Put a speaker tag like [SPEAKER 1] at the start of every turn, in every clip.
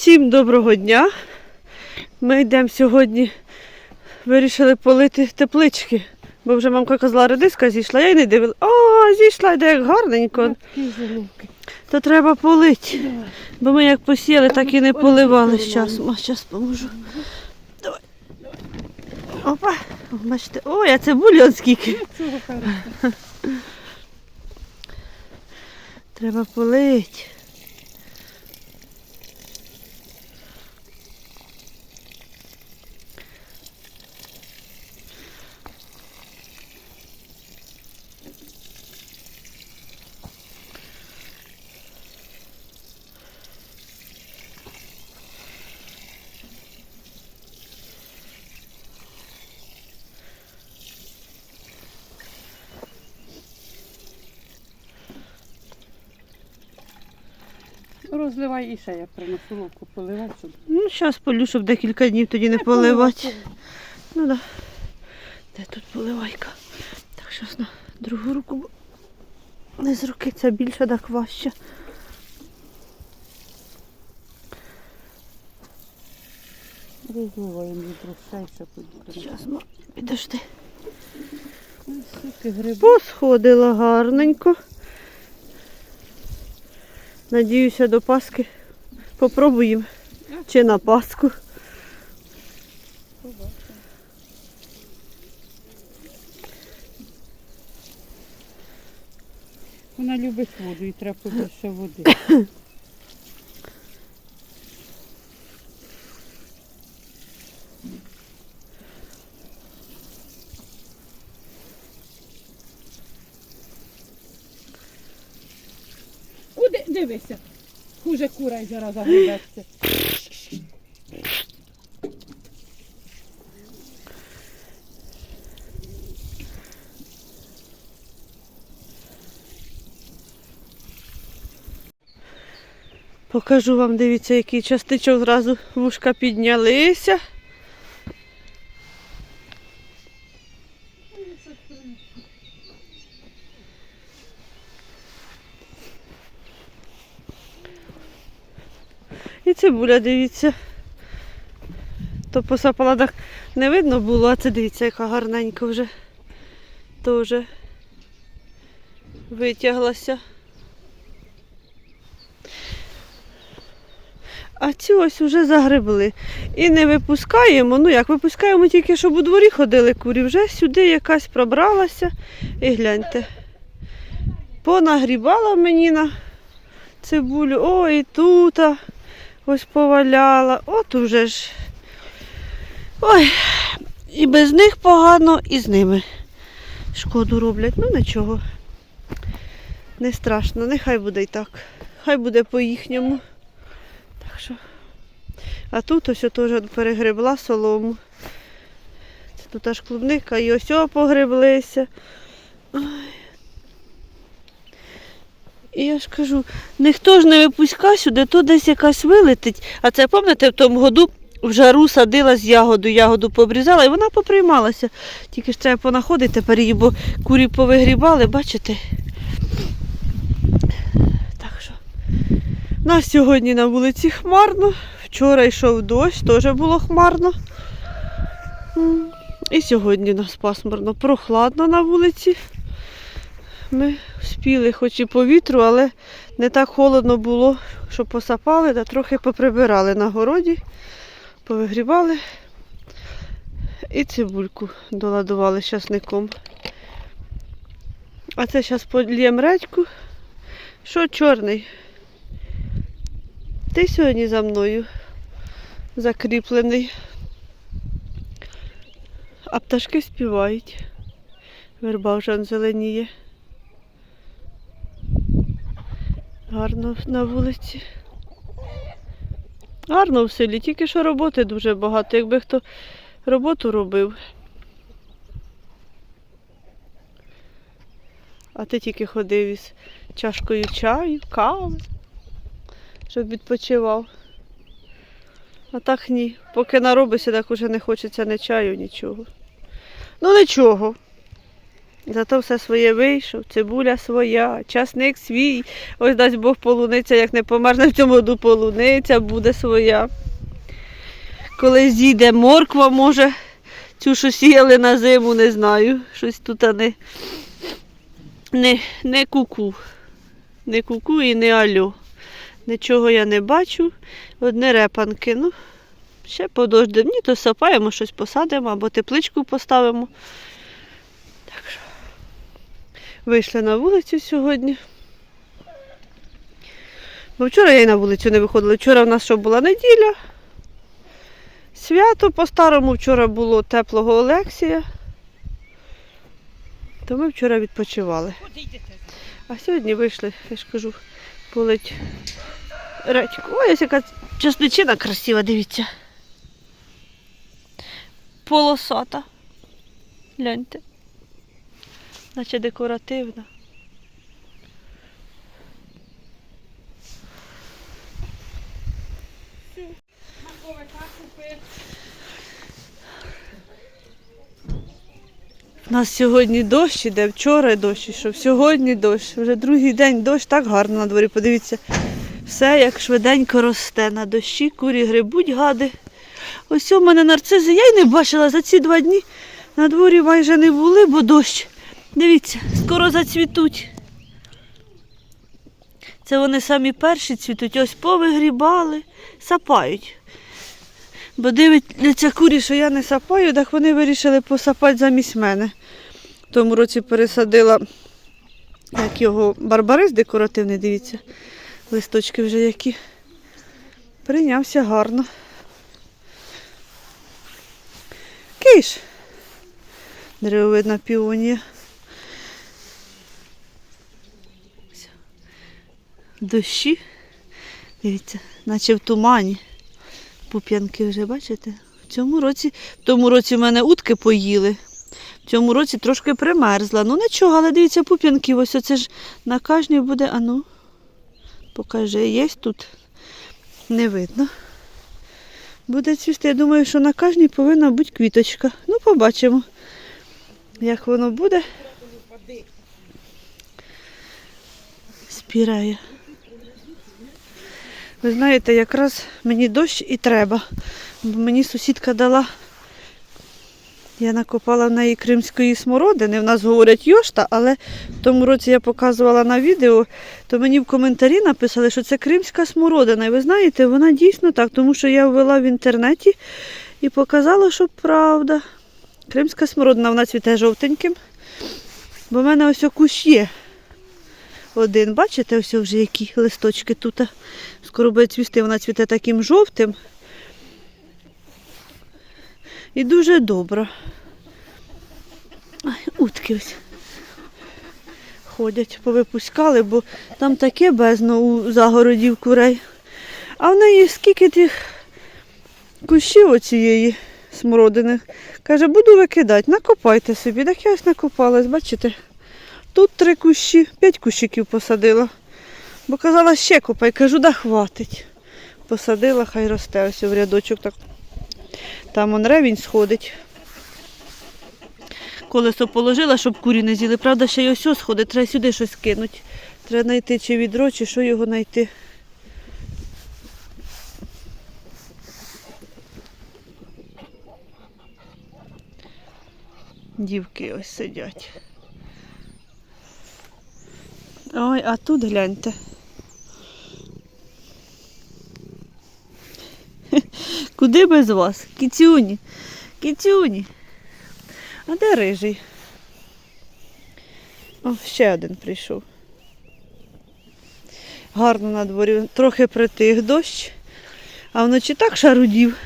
[SPEAKER 1] Всім доброго дня. Ми йдемо сьогодні, вирішили полити теплички. Бо вже мамка казала, редиска зійшла, я й не дивила. О, зійшла, йде як гарненько. То треба полити. Бо ми як посіяли, так і не поливали. Зараз, зараз поможу. Давай. Опа. Бачите, ой, а це бульйон скільки. Треба полити.
[SPEAKER 2] Розливай і ще я принесу ловку поливати, щоб
[SPEAKER 1] Ну, зараз полю, щоб декілька днів тоді не поливати. Ну да. Де тут поливайка? Так, зараз на другу руку. Не з руки це більше, так важче.
[SPEAKER 2] розливаємо від рушей, щоб.
[SPEAKER 1] Зараз, ма, підожди. Посходила гарненько. Надіюся, до Паски попробуємо. Чи на Пасху.
[SPEAKER 2] Вона любить воду і треба побільше води. Куди дивися? Хуже й зараз загребеться.
[SPEAKER 1] Покажу вам, дивіться, який частичок зразу вушка піднялися. Цибуля, дивіться. То посапала так не видно було, а це дивіться, яка гарненька вже теж витяглася. А ці ось вже загребли. І не випускаємо. Ну як, випускаємо тільки, щоб у дворі ходили курі. Вже сюди якась пробралася. І гляньте. Понагрібала мені на цибулю. О, і тут ось поваляла. От уже ж. Ой, і без них погано, і з ними шкоду роблять. Ну нічого. Не страшно, нехай буде і так. Хай буде по-їхньому. Так що. А тут ось теж перегребла солому. Це тут аж клубника і ось о погреблися. Ой. І я ж кажу, ніхто ж не випускає сюди, то десь якась вилетить. А це пам'ятаєте, в тому году в жару садила з ягоду, ягоду побрізала і вона поприймалася. Тільки ж треба понаходити тепер її, бо курі повигрібали, бачите? Так що. У нас сьогодні на вулиці хмарно. Вчора йшов дощ, теж було хмарно. І сьогодні у нас пасмурно, прохладно на вулиці. Ми спіли хоч і по вітру, але не так холодно було, що посапали, та трохи поприбирали на городі, повигрібали і цибульку доладували з часником. А це зараз поліємо редьку. Що чорний? Ти сьогодні за мною закріплений. А пташки співають. Верба вже зеленіє. Гарно на вулиці. Гарно в селі, тільки що роботи дуже багато. Якби хто роботу робив. А ти тільки ходив із чашкою чаю, кави, щоб відпочивав. А так ні. Поки наробишся, так уже не хочеться ні чаю, нічого. Ну нічого. Зато все своє вийшов, цибуля своя, часник свій. Ось дасть Бог полуниця, як не померзне в цьому году полуниця буде своя. Коли зійде морква, може, цю, що сіяли на зиму, не знаю. Щось тут не, не, не куку. Не куку і не альо. Нічого я не бачу. Одне репанки. Ну, ще подождемо. Ні, то сапаємо, щось посадимо або тепличку поставимо. Так що вийшли на вулицю сьогодні. Бо вчора я й на вулицю не виходила. Вчора в нас що була неділя. Свято по-старому вчора було теплого Олексія. То ми вчора відпочивали. А сьогодні вийшли, я ж кажу, полить редьку. Ой, ось яка чесничина красива, дивіться. Полосата. Гляньте. Наче декоративна. У нас сьогодні дощ іде, вчора дощ ішов, сьогодні дощ. Вже другий день дощ, так гарно на дворі. Подивіться, все як швиденько росте. На дощі курі грибуть гади. Ось у мене нарцизи я й не бачила за ці два дні. На дворі майже не були, бо дощ. Дивіться, скоро зацвітуть. Це вони самі перші цвітуть, ось повигрібали, сапають. Бо дивляться курі, що я не сапаю, так вони вирішили посапати замість мене. В тому році пересадила як його барбарис декоративний, дивіться. Листочки вже які. Прийнявся гарно. Киш. Деревовидна піонія. Дощі. Дивіться, наче в тумані. Пуп'янки вже бачите? В цьому році, в тому році в мене утки поїли. В цьому році трошки примерзла. Ну нічого, але дивіться, пуп'янки, ось оце ж на кожній буде. Ану, покажи, є тут. Не видно. Буде цвісти. Я думаю, що на кожній повинна бути квіточка. Ну, побачимо, як воно буде. Спірає. Ви знаєте, якраз мені дощ і треба. Бо мені сусідка дала, я накопала в неї кримської смородини. В нас говорять йошта, але в тому році я показувала на відео, то мені в коментарі написали, що це кримська смородина. І ви знаєте, вона дійсно так, тому що я ввела в інтернеті і показала, що правда. Кримська смородина вона цвіте жовтеньким. Бо в мене ось кущ є. Один, бачите, ось вже які листочки тут. Скоро буде цвісти, вона цвіте таким жовтим. І дуже добра. Ай, утки ось ходять, повипускали, бо там таке бездно у загороді курей. А в неї скільки тих кущів оцієї смородини. Каже, буду викидати, накопайте собі. Так я ось накопалась, бачите? Тут три кущі, п'ять кущиків посадила. Бо казала, ще копай, кажу, да хватить. Посадила, хай росте ось в рядочок. Так. Там он ревінь сходить. Колесо положила, щоб курі не з'їли. Правда, ще й ось сходить, треба сюди щось кинуть. Треба знайти чи відро, чи що його знайти. Дівки ось сидять. Ой, а тут гляньте. Куди без вас? Кіцюні, кіцюні. А де рижий? О, ще один прийшов. Гарно на дворі. Трохи притих дощ, а вночі так шарудів.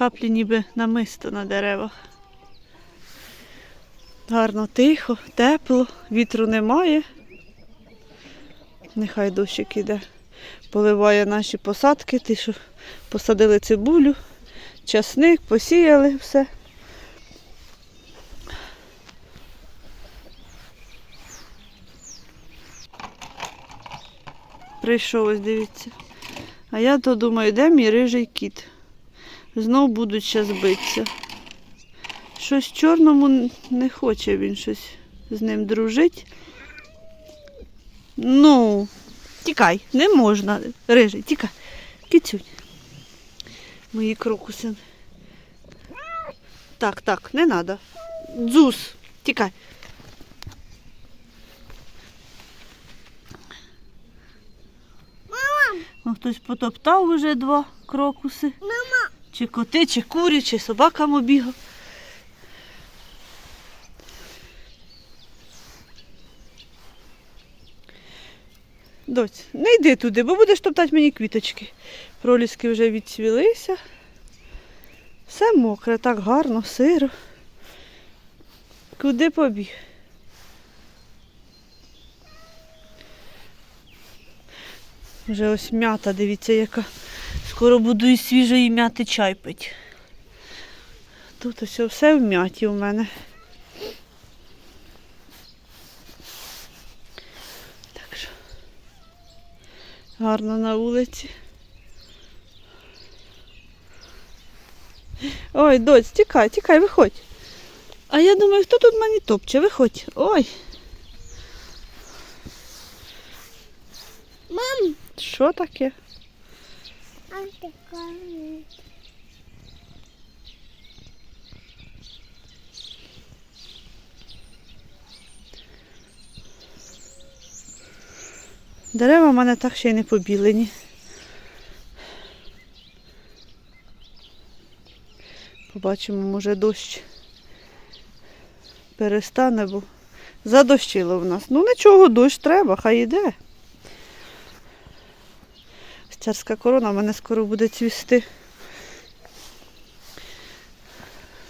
[SPEAKER 1] Каплі ніби намисто на деревах. Гарно тихо, тепло, вітру немає. Нехай дощик іде. Поливає наші посадки, ті, що посадили цибулю, часник, посіяли все. Прийшов ось, дивіться. А я то думаю, де мій рижий кіт? Знов будуть зараз битися. Щось чорному не хоче він щось з ним дружить. Ну, тікай, не можна, рижий, тікай. Кицюнь. Мої крокуси. Так, так, не треба. Дзус, тікай. О, хтось потоптав уже два крокуси.
[SPEAKER 3] Мама,
[SPEAKER 1] Чи коти, чи курі, чи собакам обігав. Доць, не йди туди, бо будеш топтати мені квіточки. Проліски вже відцвілися. Все мокре, так гарно, сиро. Куди побіг? Вже ось м'ята, дивіться, яка. Скоро буду із свіжої м'яти чай пити. Тут ось все в м'яті у мене. Так що гарно на вулиці. Ой, доць, тікай, тікай, виходь. А я думаю, хто тут мені топче? Виходь. Ой,
[SPEAKER 3] мам,
[SPEAKER 1] що таке?
[SPEAKER 3] А такая.
[SPEAKER 1] Дерева в мене так ще й не побілені. Побачимо, може дощ перестане, бо задощило в нас. Ну нічого, дощ треба, хай іде. Царська корона мене скоро буде цвісти.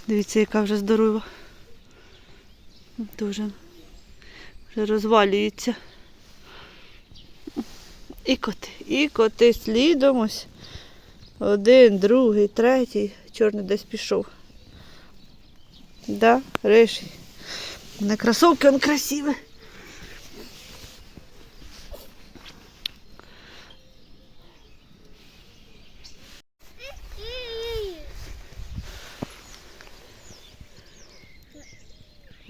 [SPEAKER 1] Дивіться, яка вже здорова. Дуже вже розвалюється. І коти, і коти слідом ось. Один, другий, третій. Чорний десь пішов. Да, риші. На кросовки он красивий.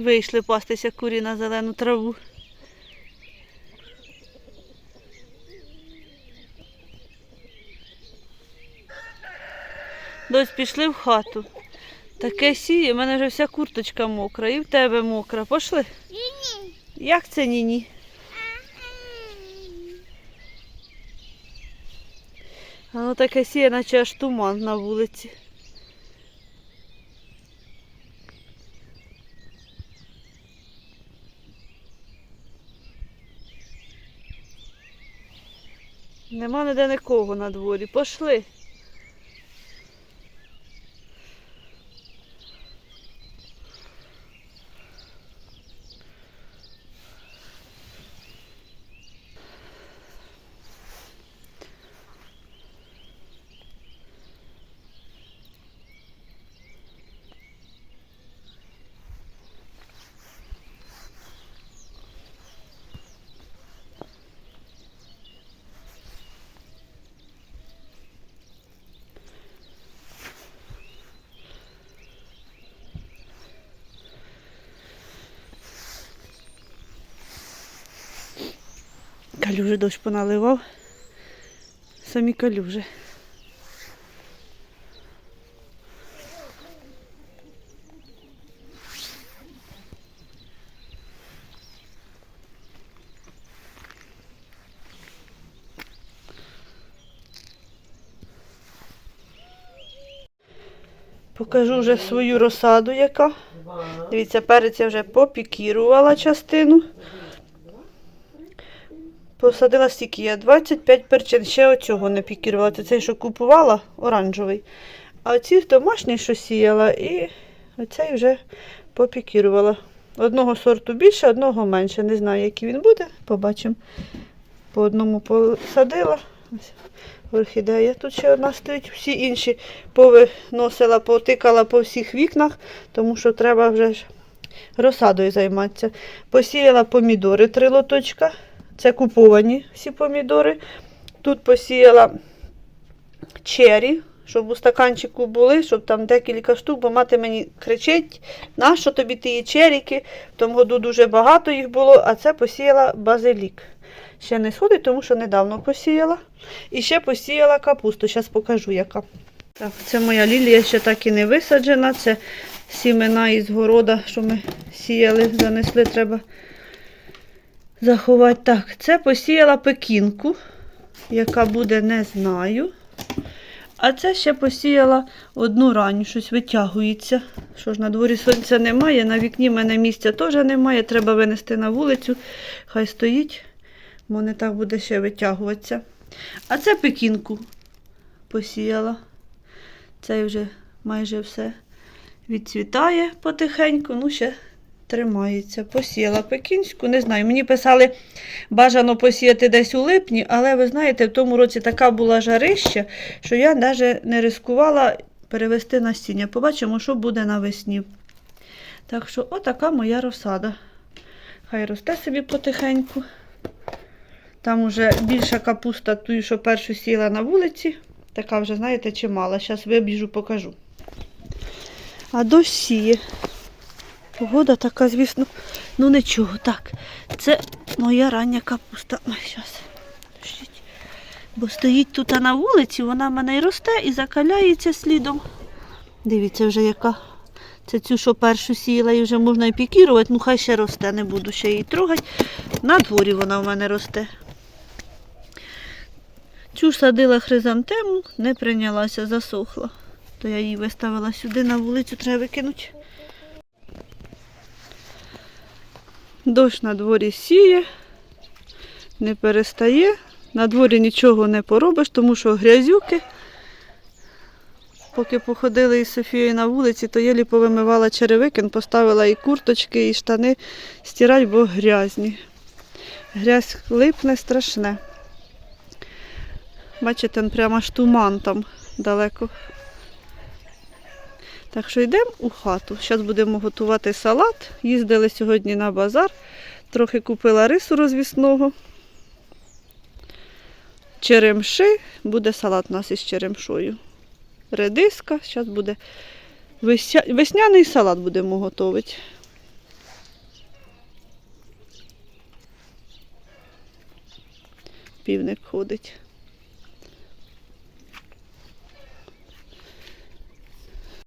[SPEAKER 1] Вийшли пастися курі на зелену траву. Дось пішли в хату. Таке сіє, в мене вже вся курточка мокра, і в тебе мокра. Пошли.
[SPEAKER 3] Ні-ні.
[SPEAKER 1] Як це ні-ні? Воно таке сіє, наче аж туман на вулиці. Нема ніде нікого на дворі. Пошли. Калюжі дощ поналивав. Самі калюжі. Покажу вже свою розсаду, яка. Дивіться, перець я вже попікірувала частину. Посадила стільки я 25 перчин. Ще оцього не пікірувала. Це цей, що купувала, оранжевий. А оці домашні, що сіяла, і оцей вже попікірувала. Одного сорту більше, одного менше. Не знаю, який він буде. Побачимо. По одному посадила. Орхідея. Тут ще одна стоїть. Всі інші повиносила, потикала по всіх вікнах, тому що треба вже ж розсадою займатися. Посіяла помідори три лоточка. Це куповані всі помідори. Тут посіяла чері, щоб у стаканчику були, щоб там декілька штук, бо мати мені кричить, нащо тобі ті черіки? В тому году дуже багато їх було, а це посіяла базилік. Ще не сходить, тому що недавно посіяла. І ще посіяла капусту. Зараз покажу, яка. Так, це моя лілія ще так і не висаджена. Це сімена із города, що ми сіяли, занесли, треба заховати. Так, це посіяла пекінку, яка буде, не знаю. А це ще посіяла одну ранню, щось витягується. Що ж, на дворі сонця немає, на вікні в мене місця теж немає. Треба винести на вулицю, хай стоїть, бо не так буде ще витягуватися. А це пекінку посіяла. Це вже майже все відцвітає потихеньку, ну ще тримається. Посіяла пекінську, не знаю. Мені писали, бажано посіяти десь у липні, але ви знаєте, в тому році така була жарища, що я навіть не ризикувала перевести насіння. Побачимо, що буде навесні. Так що, отака моя розсада. Хай росте собі потихеньку. Там уже більша капуста, ту, що першу сіла на вулиці. Така вже, знаєте, чимала. Зараз вибіжу, покажу. А дощ сіє. Погода така, звісно, ну нічого. Так, це моя рання капуста. Ой, зараз. Бо стоїть тут на вулиці, вона в мене і росте, і закаляється слідом. Дивіться вже яка. Це цю, що першу сіяла, і вже можна і пікірувати, ну хай ще росте, не буду ще її трогати. На дворі вона в мене росте. Цю ж садила хризантему, не прийнялася, засохла. То я її виставила сюди на вулицю, треба викинути. Дощ на дворі сіє, не перестає. На дворі нічого не поробиш, тому що грязюки. Поки походили із Софією на вулиці, то єлі повимивала черевикин, поставила і курточки, і штани стирать, бо грязні. Грязь липне страшне. Бачите, прямо аж туман там далеко. Так що йдемо у хату. Зараз будемо готувати салат. Їздили сьогодні на базар, трохи купила рису розвісного. Черемши, буде салат у нас із черемшою. Редиска, зараз буде веся- весняний салат будемо готувати. Півник ходить.